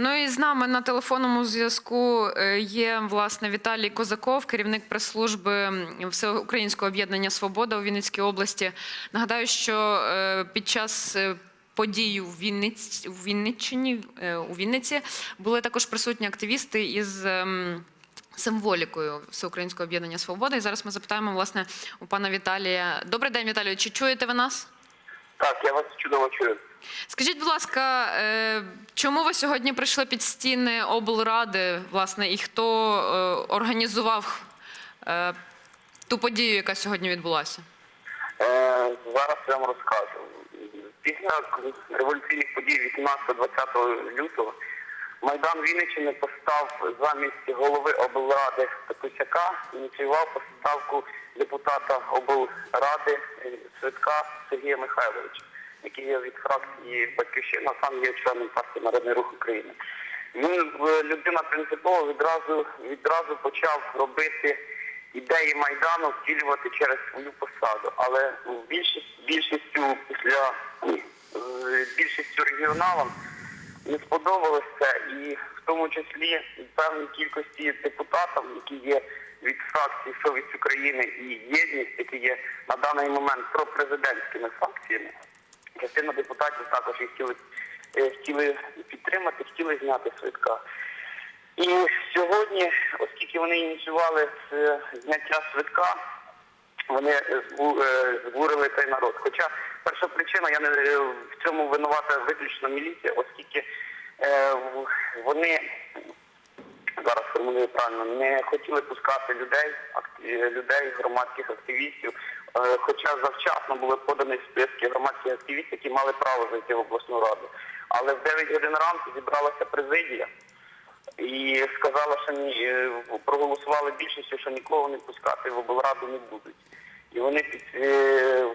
Ну і з нами на телефонному зв'язку е, є власне Віталій Козаков, керівник прес-служби Всеукраїнського об'єднання Свобода у Вінницькій області. Нагадаю, що е, під час е, подій у Вінниччині у Вінниці були також присутні активісти із. ем, Символікою Всеукраїнського об'єднання Свобода. І зараз ми запитаємо власне у пана Віталія. Добрий день, Віталію. Чи чуєте ви нас? Так, я вас чудово чую. Скажіть, будь ласка, е, чому ви сьогодні прийшли під стіни облради, власне, і хто е, організував е, ту подію, яка сьогодні відбулася? Зараз я вам розкажу. Після революційних подій 18-20 лютого Майдан Вінниччини постав замість голови облради Петусяка, ініціював поставку депутата облради Свитка Сергія Михайловича, який є від фракції Батьківщина, сам є членом партії Народний рух України. Він е, людина принципово відразу відразу почав робити ідеї Майдану втілювати через свою посаду. Але більшість, більшістю після більшістю регіоналам не сподобалось це, і в тому числі певній кількості депутатів, які є від фракції Совість України і єдність, які є на даний момент пропрезидентськими фракціями. Частина депутатів також їх хотіли, е, хотіли підтримати, хотіли зняти свитка. І сьогодні, оскільки вони ініціювали зняття свитка, вони е, е, збурили цей народ. Хоча перша причина, я не е, в цьому винувата виключно міліція, оскільки е, вони зараз формулюю правильно, не хотіли пускати людей, людей, громадських активістів. Хоча завчасно були подані списки громадських активістів, які мали право зайти в обласну раду. Але в 9 годин ранку зібралася президія і сказала, що ні, е, проголосували більшістю, що нікого не пускати в облраду не будуть. І вони під, е,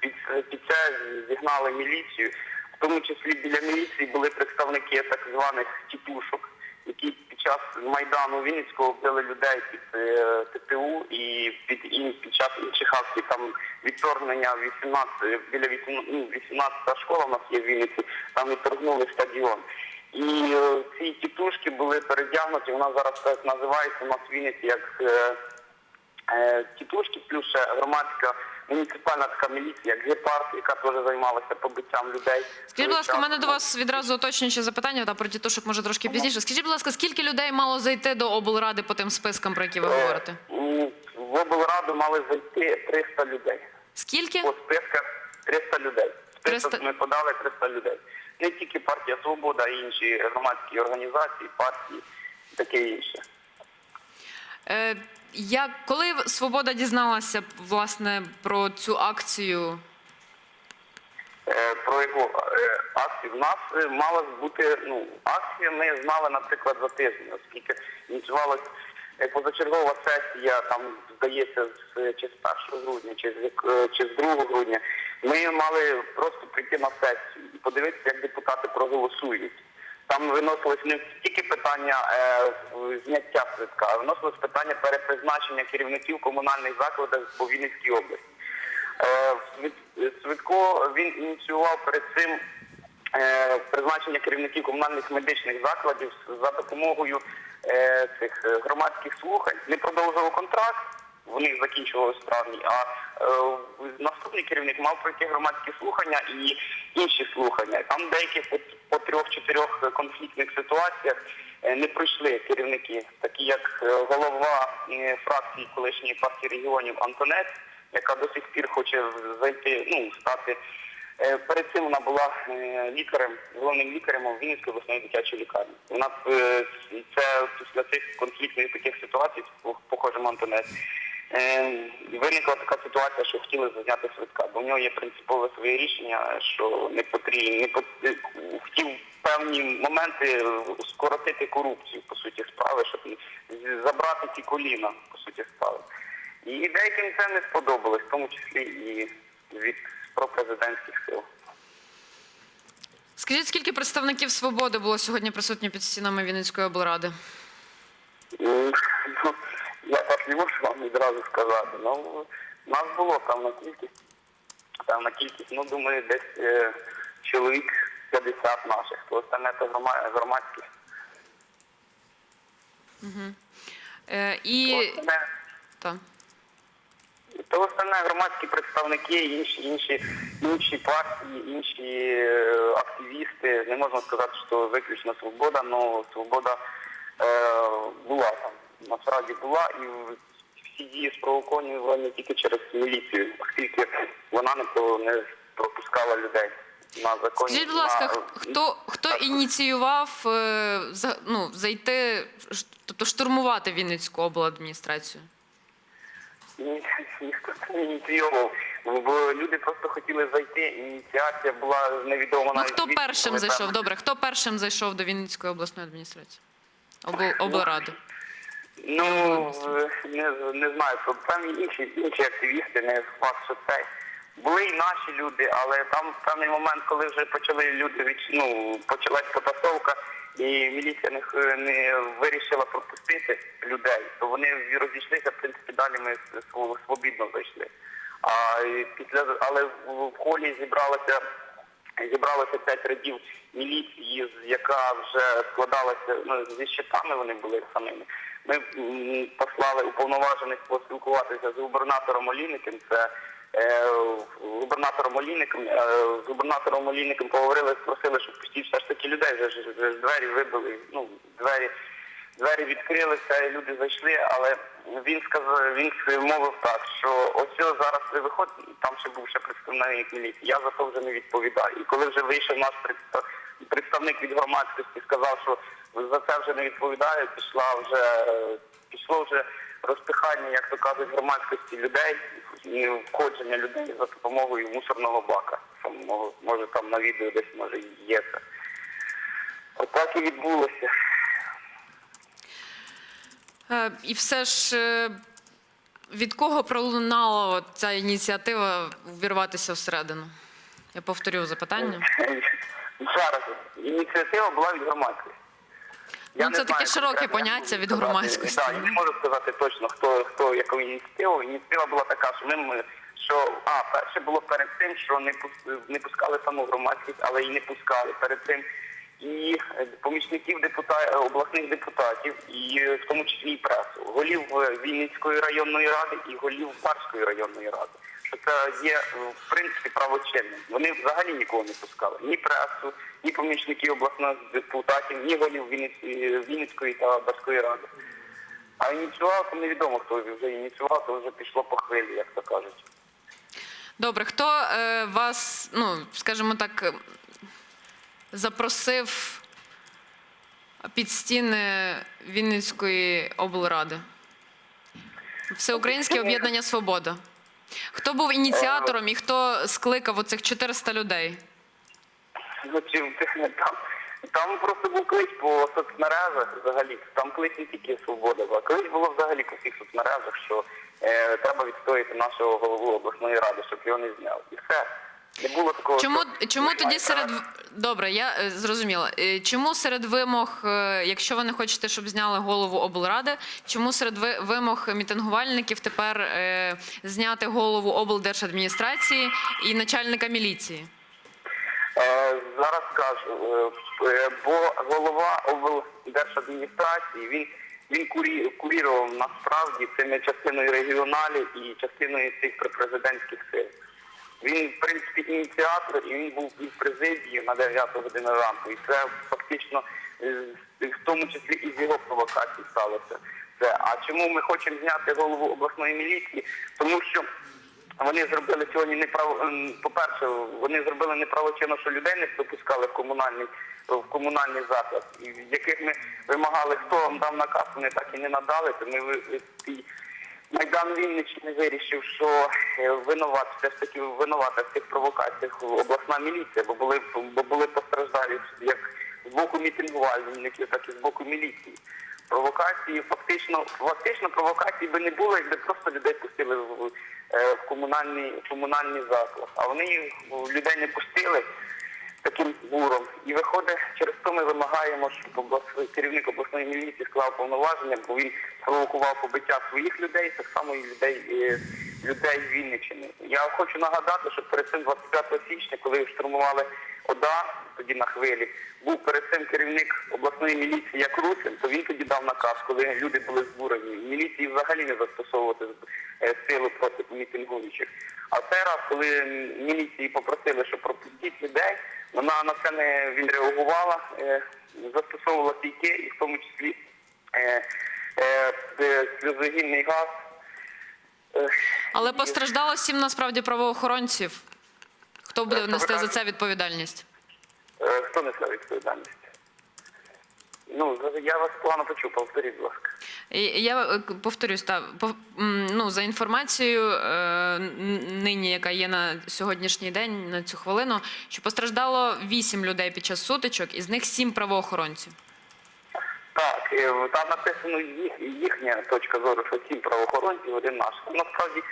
під, під це зігнали міліцію. В тому числі біля міліції були представники так званих тітушок, які під час Майдану Вінницького вбили людей під е, ТТУ і під, і під час інших акцій там відторгнення 18, біля 18, ну, 18 школа у нас є в Вінниці, там відторгнули стадіон. І е, ці тітушки були передягнуті, вона зараз так називається у нас в Вінниці як е, е, тітушки, плюс ще громадська муніципальна така міліція, як гепард, яка теж займалася побиттям людей. Скажіть, будь ласка, у мене до вас відразу уточнююче запитання та про тітушок може трошки пізніше. Скажіть, будь ласка, скільки людей мало зайти до облради по тим спискам, про які ви говорите? В облраду мали зайти 300 людей. Скільки? По списках 300 людей. Список 300 ми подали 300 людей. Не тільки партія Свобода, а й інші громадські організації, партії, таке інше. Е, як, коли Свобода дізналася власне про цю акцію? Е, про яку е, акцію. В нас е, мала бути ну, акція, ми знали, наприклад, за тиждень, оскільки ініціювалась е, позачергова сесія, там, здається, з, чи з 1 грудня, чи з, е, чи з 2 грудня. Ми мали просто прийти на сесію і подивитися, як депутати проголосують. Там виносилось не тільки питання е, зняття свитка, а виносилось питання перепризначення керівників комунальних закладів по Вінницькій області. Е, Свитко він ініціював перед цим е, призначення керівників комунальних медичних закладів за допомогою е, цих е, громадських слухань. Не продовжував контракт, в них закінчувалось в травні, а е, наступний керівник мав пройти громадські слухання і інші слухання. Там деякі по, по трьох-чотирьох конфліктних ситуаціях е, не пройшли керівники, такі як е, голова е, фракції колишньої партії регіонів Антонець, яка до сих пір хоче зайти, ну, стати. Перед цим вона була лікарем, головним лікарем у Вінницької обласної дитячої лікарні. Вона це після цих конфліктних таких ситуацій, похожим Антонець, виникла така ситуація, що хотіли зняти свитка, бо в нього є принципове своє рішення, що не потрібно, не пот- е, хотів певні моменти скоротити корупцію, по суті, справи, щоб забрати ці коліна, по суті, справи. І деяким це не сподобалось, в тому числі і від пропрезидентських сил. Скажіть, скільки представників свободи було сьогодні присутні під стінами Вінницької облради? Ну, не можу вам відразу сказати. Ну, нас було певна кількість. Певна кількість, ну, думаю, десь е, чоловік 50 наших, то остальне грома- громадськість. Е, І Остальне- та. То остальне громадські представники, інші, інші, інші партії, інші е, активісти. Не можна сказати, що виключно свобода, але свобода е, була там. Насправді була і всі дії спровоковані тільки через міліцію, оскільки вона не, про- не пропускала людей на законі. Скажіть, будь ласка, на- хто, хто ініціював е, ну, зайти, тобто штурмувати Вінницьку обладміністрацію? Ні, ніхто це не ініціював. Бо люди просто хотіли зайти, ініціація була невідома Ну хто першим зайшов? Добре, хто першим зайшов до Вінницької обласної адміністрації? Обл- облради. Ну, не, не знаю, там інші, інші активісти, не факт, що це. Були і наші люди, але там в певний момент, коли вже почали люди від, ну, почалась потасовка, і міліція не, не вирішила пропустити людей, то вони розійшлися, в принципі, далі ми свобідно зайшли. А після, але в холі зібралося зібралося п'ять рядів міліції, яка вже складалася ну, зі щитами вони були самими. Ми послали уповноважених поспілкуватися з губернатором Олійником. Це е, губернатором Олійником, е, з губернатором Олійником поговорили, спросили, щоб пустіть все ж таки людей, вже двері вибили, ну, двері. Двері відкрилися, і люди зайшли, але він сказав, він мовив так, що ось зараз ви виходите, там ще був ще представник міліції, я за то вже не відповідаю. І коли вже вийшов наш представ- представник від громадськості, сказав, що за це вже не відповідаю, пішла вже е, пішло вже розпихання, як то кажуть, громадськості людей, і входження людей за допомогою мусорного бака. Самого може там на відео десь може є це. Отак і відбулося. Е, І все ж е, від кого пролунала ця ініціатива увірватися всередину? Я повторю запитання. Зараз ініціатива була від громадськості. Ну, це таке широке поняття від сказати. громадськості. Да, я не можу сказати точно, хто, хто яку ініціативу. Ініціатива була така, що ми, ми що а, перше було перед тим, що не не пускали саму громадськість, але і не пускали перед тим. І е, помічників депутатів, обласних депутатів, і е, в тому числі і пресу, голів е, Вінницької районної ради і голів Барської районної ради. Що це є е, в принципі правочинним. Вони взагалі нікого не пускали. Ні пресу, ні помічників обласних депутатів, ні голів Вінницької та Барської ради. А ініціював, то невідомо, хто вже ініціював, то вже пішло по хвилі, як то кажуть. Добре, хто е, вас, ну, скажімо так, е, запросив під стіни Вінницької облради? Всеукраїнське об'єднання Свобода. Хто був ініціатором і хто скликав оцих 400 людей? Ну, чи, там, там просто був клич по соцмережах взагалі. Там клич не тільки свобода була. Клич було взагалі по всіх соцмережах, що е, треба відстояти нашого голову обласної ради, щоб його не зняли. І все. Не було такого. Чому, що чому тоді серед добре, я е, зрозуміла. Е, Чому серед вимог, е, якщо ви не хочете, щоб зняли голову облради, чому серед ви- вимог мітингувальників тепер е, зняти голову облдержадміністрації і начальника міліції? Е, зараз кажу, е, бо голова облдержадміністрації, він, він курі, курірував насправді цими частиною регіоналів і частиною цих припрезидентських сил. Він, в принципі, ініціатор, і він був і в президії на 9 годину ранку. І це фактично е, в тому числі і з його провокацій сталося. Це. А чому ми хочемо зняти голову обласної міліції? Тому що вони зробили сьогодні неправо. ем, По-перше, вони зробили неправочинно, що людей не допускали в комунальний в комунальний заклад, і яких ми вимагали, хто вам дав наказ, вони так і не надали. То ми ви- ви- Майдан Вінниччини вирішив, що е, винуват, все ж таки винувата в цих провокаціях обласна міліція, бо були бо були постраждалі як з боку мітингувальників, так і з боку міліції. Провокації фактично, фактично провокації би не було, якби просто людей пустили в, е, в комунальний в комунальний заклад. А вони людей не пустили таким буром. І виходить, через то ми вимагаємо, щоб обласний керівник обласної міліції склав повноваження, бо він провокував побиття своїх людей, так само і людей, е, людей Вінниччини. Я хочу нагадати, що перед цим 25 січня, коли штурмували ОДА, тоді на хвилі, був перед цим керівник обласної міліції як Русин, то він тоді дав наказ, коли люди були збурені. Міліції взагалі не застосовувати е, силу проти мітингуючих. А цей раз, коли міліції попросили, що пропустіть людей, вона на це не відреагувала, е, застосовувала стійки, і в тому числі е, сльозогінний газ. Але постраждало сім насправді правоохоронців. Хто буде нести за це відповідальність? Е, Хто несе відповідальність? Ну, я вас погано почув, повторіть, будь ласка. Я е, повторюсь, та ну за інформацією е, нині, яка є на сьогоднішній день, на цю хвилину, що постраждало вісім людей під час сутичок, із них сім правоохоронців. Так, там написано їх, їхня точка зору, що сім правоохоронців, один наш. Насправді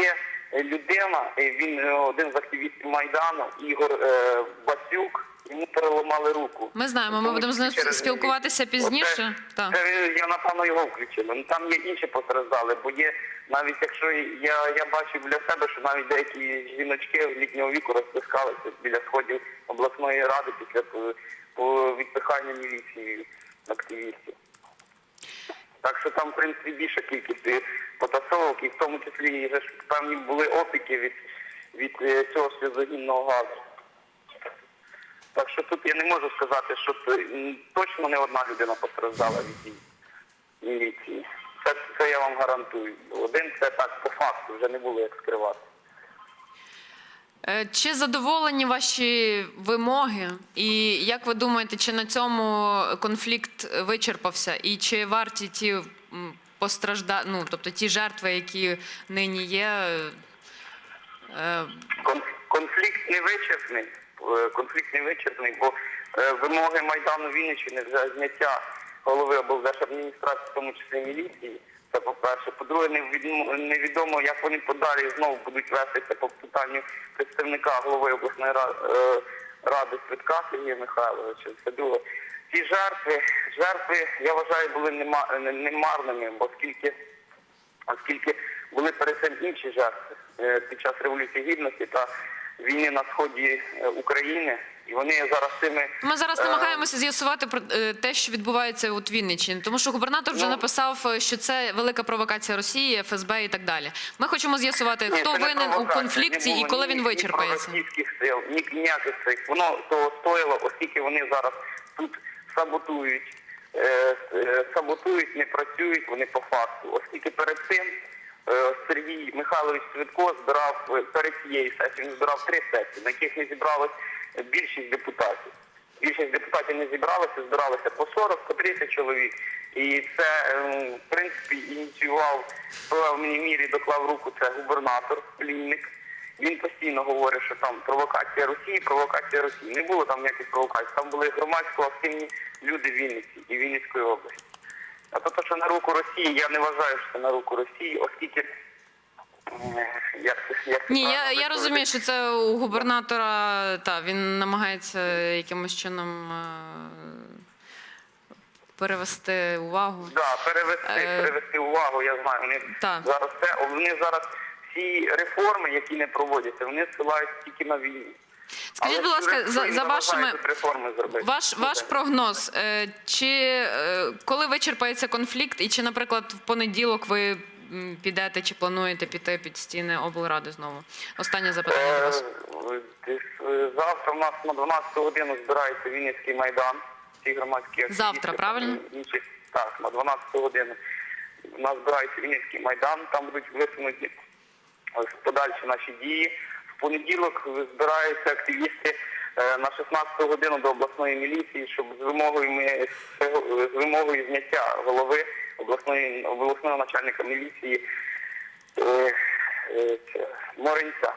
є людина, е, він е, один з активістів Майдану, Ігор е, Басюк, йому переламали руку. Ми знаємо, ми будемо з ним спілкуватися пізніше. Оце- Так. Це я напевно його включив. Ну, Там є інші постраждали, бо є навіть якщо я, я бачив для себе, що навіть деякі жіночки літнього віку розпискалися біля сходів обласної ради після по відпихання міліції активістів. Так що там, в принципі, більша кількість потасовок, і в тому числі певні були опіки від, від е, цього сльозогінного газу. Так що тут я не можу сказати, що точно не одна людина постраждала від міліції. Це, це я вам гарантую. Один це так по факту, вже не було як скривати. Е, Чи задоволені ваші вимоги? І як ви думаєте, чи на цьому конфлікт вичерпався? І чи варті ті постражда... ну, тобто ті жертви, які нині є? е, Конфлікт не вичерпний. Е, Конфлікт не вичерпний, бо вимоги Майдану Вінниччини вже зняття голови облдержадміністрації, в тому числі міліції. Це по-перше. По-друге, невідомо, невідомо, як вони подалі знову будуть вестися по питанню представника голови обласної е, ради Свитка Сергія Михайловича. Це друге. Ці жертви, жертви, я вважаю, були немарними, оскільки оскільки були перед цим інші жертви е, під час Революції Гідності та війни на сході е, України, і вони зараз цими Ми зараз е, намагаємося з'ясувати про е, те, що відбувається у Вінниччині, тому що губернатор вже Ну, написав, е, що це велика провокація Росії, ФСБ і так далі. Ми хочемо з'ясувати, хто винен у конфлікті і коли ні- він ні вичерпається. проросійських сил, ні ніяких цих. Воно того стоїло, оскільки вони зараз тут саботують, е, саботують, не працюють вони по факту. Оскільки перед цим Сергій Михайлович Цвітко збирав перед цією сесією, він збирав три сесії, на яких не зібралось більшість депутатів. Більшість депутатів не зібралися, збиралися по 40, по 30 чоловік. І це, ем, в принципі, ініціював в певній мірі доклав руку це губернатор Лінник. Він постійно говорить, що там провокація Росії, провокація Росії. Не було там ніяких провокацій. Там були громадсько активні люди Вінниці і Вінницької області. А то, що на руку Росії, я не вважаю, що це на руку Росії, оскільки як як Ні, я, я розумію, що це у губернатора. Та він намагається якимось чином е, перевести увагу. Да, перевести, Е, перевести увагу, я знаю. Вони так. зараз це вони зараз всі реформи, які не проводяться, вони ссилають тільки на війну. Скажіть, будь ласка, за, за вашими реформи зробити. ваш ваш прогноз, е, чи е, коли вичерпається конфлікт, і чи, наприклад, в понеділок ви підете чи плануєте піти під стіни облради знову? Останнє запитання до вас. Е, десь, е, Завтра у нас на 12 годину збирається Вінницький майдан. Всі громадські активісти, Завтра, правильно? Так, на 12 годину. У нас збирається Вінницький майдан, там будуть висунуті подальші наші дії. В понеділок збираються активісти е, на 16 годину до обласної міліції, щоб з вимогою ми з вимогою зняття голови обласної обласного начальника міліції е, е, це, Моринця.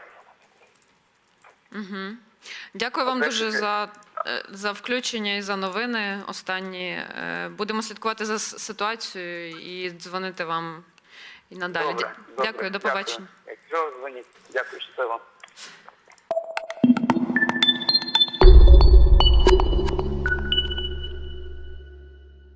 Дякую вам дуже за, е, за включення і за новини останні. Е, Будемо слідкувати за ситуацією і дзвонити вам і надалі. Добре, Дя- добре, Дякую, до побачення. Якщо дзвоніть, дякую, що це вам.